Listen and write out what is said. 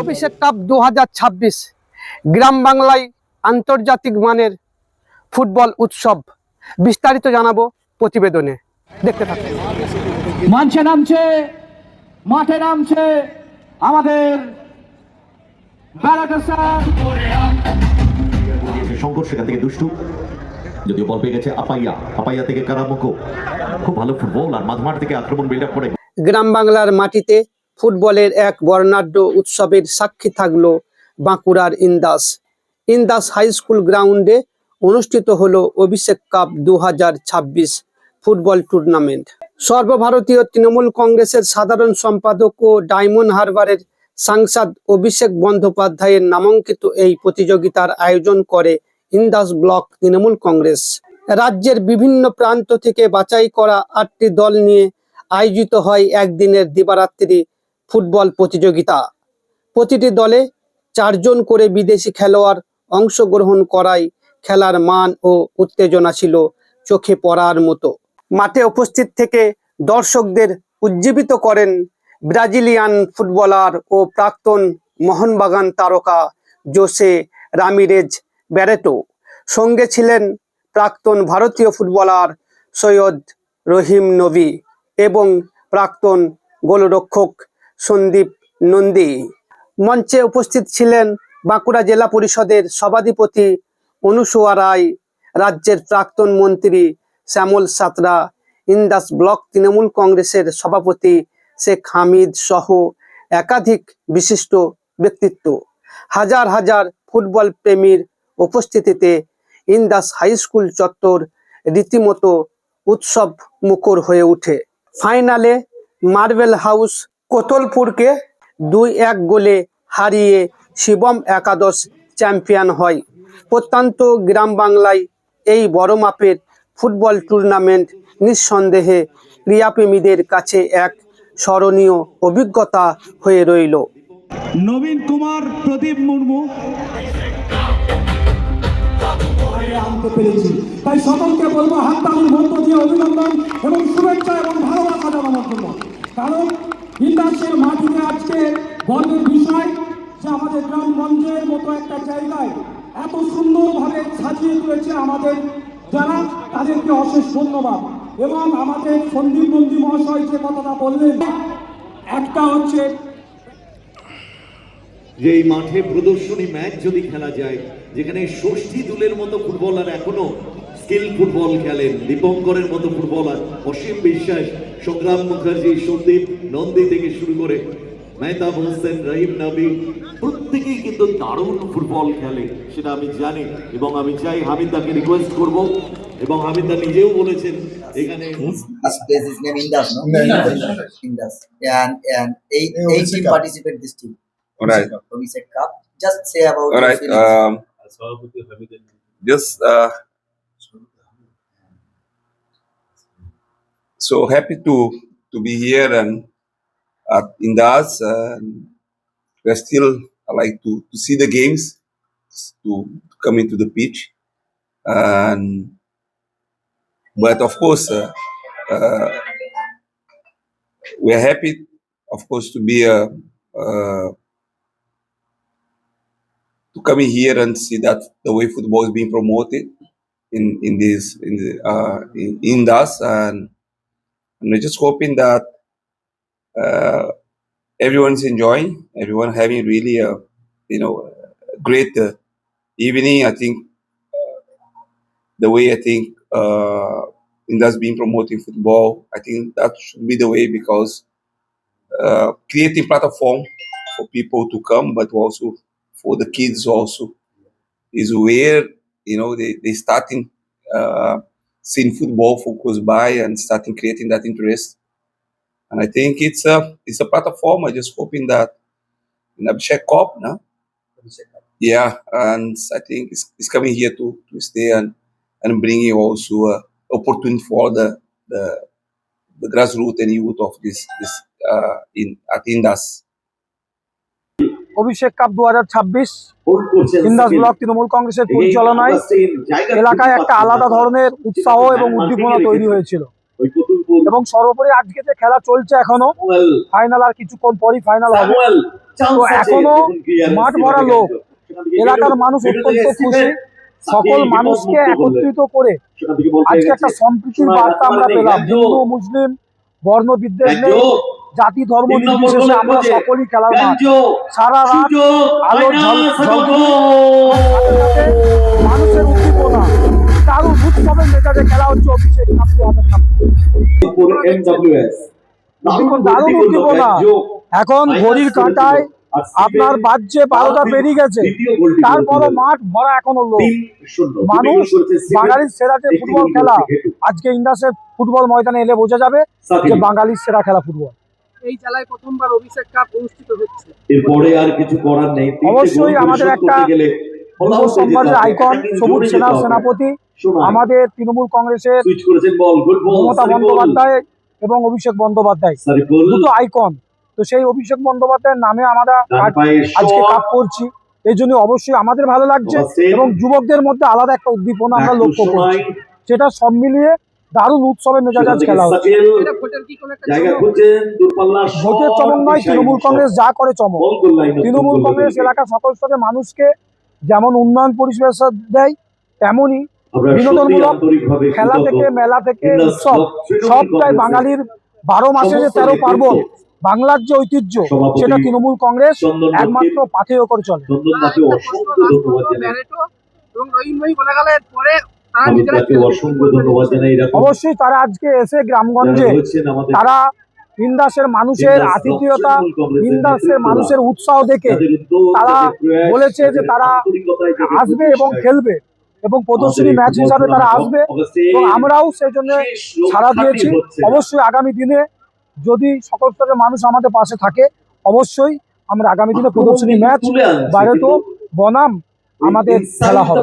অভিষেক cup দু হাজার ছাব্বিশ গ্রাম বাংলায় আন্তর্জাতিক মানের ফুটবল উৎসব। বিস্তারিত জানাব প্রতিবেদনে। দেখতে থাকুন। মঞ্চে নামছে মাঠে নামছে আমাদের শঙ্কর সেখান থেকে দুষ্টু। যদিও বল পেয়ে গেছে আপাইয়া। আপাইয়া থেকে কারামুকো। খুব ভালো ফুটবল আর মাঝমাঠ থেকে আক্রমণ বিল্ড আপ করে। গ্রাম বাংলার মাটিতে ফুটবলের এক বর্ণাঢ্য উৎসবের সাক্ষী থাকল বাঁকুড়ার ইন্দাস। ইন্দাস হাই স্কুল গ্রাউন্ডে অনুষ্ঠিত হলো অভিষেক কাপ দু হাজার ছাব্বিশ ফুটবল টুর্নামেন্ট। সর্বভারতীয় তৃণমূল কংগ্রেসের সাধারণ সম্পাদক ও ডায়মন্ড হারবারের সাংসদ অভিষেক বন্দ্যোপাধ্যায়ের নামাঙ্কিত এই প্রতিযোগিতার আয়োজন করে ইন্দাস ব্লক তৃণমূল কংগ্রেস। রাজ্যের বিভিন্ন প্রান্ত থেকে বাছাই করা আটটি দল নিয়ে আয়োজিত হয় একদিনের দিবারাত্রি ফুটবল প্রতিযোগিতা। প্রতিটি দলে চারজন করে বিদেশি খেলোয়াড় অংশগ্রহণ করায় খেলার মান ও উত্তেজনা ছিল চোখে পড়ার মতো। মাঠে উপস্থিত থেকে দর্শকদের উজ্জীবিত করেন ব্রাজিলিয়ান ফুটবলার ও প্রাক্তন মোহনবাগান তারকা জোসে রামিরেজ ব্যারেটো। সঙ্গে ছিলেন প্রাক্তন ভারতীয় ফুটবলার সৈয়দ রহিম নবী। এবং প্রাক্তন গোলরক্ষক সন্দীপ নন্দী। মঞ্চে উপস্থিত ছিলেন বাঁকুড়া জেলা পরিষদের সভাধিপতি অনুসুয়া রায়, রাজ্যের প্রাক্তন মন্ত্রী শ্যামল সাতরা, ইন্দাস ব্লক তৃণমূল কংগ্রেসের সভাপতি শেখ হামিদ সহ একাধিক বিশিষ্ট ব্যক্তিত্ব। হাজার হাজার ফুটবল প্রেমীর উপস্থিতিতে ইন্দাস হাই স্কুল চত্বর রীতিমতো উৎসব মুখর হয়ে ওঠে। ফাইনালে মার্বেল হাউস কোতলপুরকে দুই এক গোলে হারিয়ে শিবম একাদশ চ্যাম্পিয়ন হয়। প্রত্যন্ত গ্রাম বাংলায় এই বড় মাপের ফুটবল টুর্নামেন্ট নিঃসন্দেহে ক্রীড়াপ্রেমীদের কাছে এক স্মরণীয় অভিজ্ঞতা হয়ে রইল। নবীন কুমার প্রদীপ মুর্মু। তাই সকলকে বলব হাততালির মধ্য দিয়ে অভিনন্দন এবং শুভেচ্ছা এবং ভালোবাসা জানানোর জন্য কারণ ইন্দাসের মাটিতে আজকে গর্বের বিষয় যে আমাদের গ্রামগঞ্জের মতো একটা জায়গায় এত সুন্দরভাবে সাজিয়ে তুলেছে আমাদের যারা, তাদেরকে অশেষ ধন্যবাদ। এবং আমাদের সন্দীপ নন্দী মহাশয় যে কথাটা বললেন, একটা হচ্ছে যে এই মাঠে প্রদর্শনী ম্যাচ যদি খেলা যায়, যেখানে ষষ্ঠী দুলের মতো ফুটবলার এখনও স্কিল ফুটবল খেলেন, দীপঙ্করের মতো ফুটবলার অসীম বিশ্বাস, সংগ্রাম মুখার্জি, সন্দীপ নন্দী থেকে শুরু করে মেহতাব হোসেন রহিম নবী প্রত্যেকেই কিন্তু দারুণ ফুটবল খেলে সেটা আমি জানি এবং আমি চাই হামিদাকে রিকোয়েস্ট করব এবং হামিদা নিজেও বলেছেন এখানে um, uh, So happy to to be here and at Indus. And we're still like to to see the games, to come into the pitch, and but of course uh, uh, we're happy, of course, to be uh, uh, to come in here and see that the way football is being promoted in in this in the, uh, in, in us and and we're just hoping that uh, everyone's enjoying everyone having really a you know great uh, evening. I think uh, the way I think uh, Indus being promoting football I think that should be the way because uh, creating platform for people to come but also for the kids also is where you know they they starting uh, seeing football focus by and starting creating that interest and I think it's a it's a platform I just hoping that in Abhishek Cup no? yeah and I think it's, it's coming here to, to stay and and bringing also a opportunity for the the, the grassroots and youth of this this uh, in at Indus Abhishek cup দু Indas block Trinamool কংগ্রেসের পরিচালনায় এলাকায় একটা আলাদা ধরনের উৎসাহ এবং উদ্দীপনা তৈরি হয়েছিল ওই পুতুলপুর এবং সর্বোপরি আজকে যে খেলা চলছে এখনও ফাইনাল আর কিছুক্ষণ পরই ফাইনাল হবে তো এখনও মাঠ ভরা লোক। এলাকার মানুষ অত্যন্ত খুশি সকল মানুষকে। একত্রিত করে আজকে একটা। সম্প্রীতির বার্তা আমরা পেলাম হিন্দু মুসলিম বর্ণ বিদ্বেষ নেই জাতি ধর্ম নির্বিশেষে আমরা। সকলেই খেলার মাঠ সারা রাত আলো মাইনাস, ঝল- গোল। সাথে সাথে মানুষের উদ্দীপনা দারুণ উৎসবের মেজাজে খেলা হচ্ছে অভিষেক MWS দেখুন, দারুণ উদ্দীপনা। এখন ঘড়ির। কাঁটায় আপনার বাজছে বারোটা পেরিয়ে গেছে। তারপরও মাঠ ভরা এখনও লোক। মানুষ বাঙালির সেরা যে ফুটবল খেলা আজকে ইন্ডাসে ফুটবল ময়দানে এলে বোঝা যাবে যে বাঙালির সেরা খেলা ফুটবল। এই জেলায় প্রথমবার অভিষেক কাপ অনুষ্ঠিত হচ্ছে। এরপরে আর কিছু করার নেই। অবশ্যই আমাদের একটা হবে। আইকন সবুজ হবে। সেনাপতি। আমাদের তৃণমূল কংগ্রেসের সুইচ করেছেন বল গুড বল মমতা বন্দ্যোপাধ্যায় এবং অভিষেক বন্দ্যোপাধ্যায়। দুটো আইকন তো সেই অভিষেক বন্দ্যোপাধ্যায়ের নামে আমরা আজকে কাপ করছি। এই জন্য অবশ্যই আমাদের ভালো লাগছে এবং যুবকদের মধ্যে আলাদা একটা উদ্দীপনা আমরা লক্ষ্য করছি। সেটা সব মিলিয়ে দারুণ উৎসবের মেজাজ আজ খেলা হচ্ছে ভোটের চমক? নয় তৃণমূল কংগ্রেস যা করে চমক। তৃণমূল কংগ্রেস এলাকার সকল স্তরের মানুষকে যেমন উন্নয়ন পরিষেবা দেয় তেমনই বিনোদনমূলক খেলা থেকে মেলা থেকে উৎসব সবটাই বাঙালির বারো মাসে যে তেরো পার্বণ বাংলার যে ঐতিহ্য সেটা তৃণমূল কংগ্রেস একমাত্র পাথেয় করে চলে। এরকম অবশ্যই তারা আজকে এসে গ্রামগঞ্জে তারা ইন্দাসের মানুষের আতিথেয়তা ইন্দাসের মানুষের উৎসাহ দেখে তারা বলেছে যে তারা আসবে এবং খেলবে। এবং প্রদর্শনী ম্যাচ হিসাবে তারা আসবে। এবং আমরাও সেই জন্য সাড়া দিয়েছি। অবশ্যই আগামী দিনে যদি সকল স্তরের মানুষ আমাদের পাশে থাকে অবশ্যই আমরা আগামী দিনে প্রদর্শনী ম্যাচ বাইরে তো বনাম আমাদের খেলা হবে।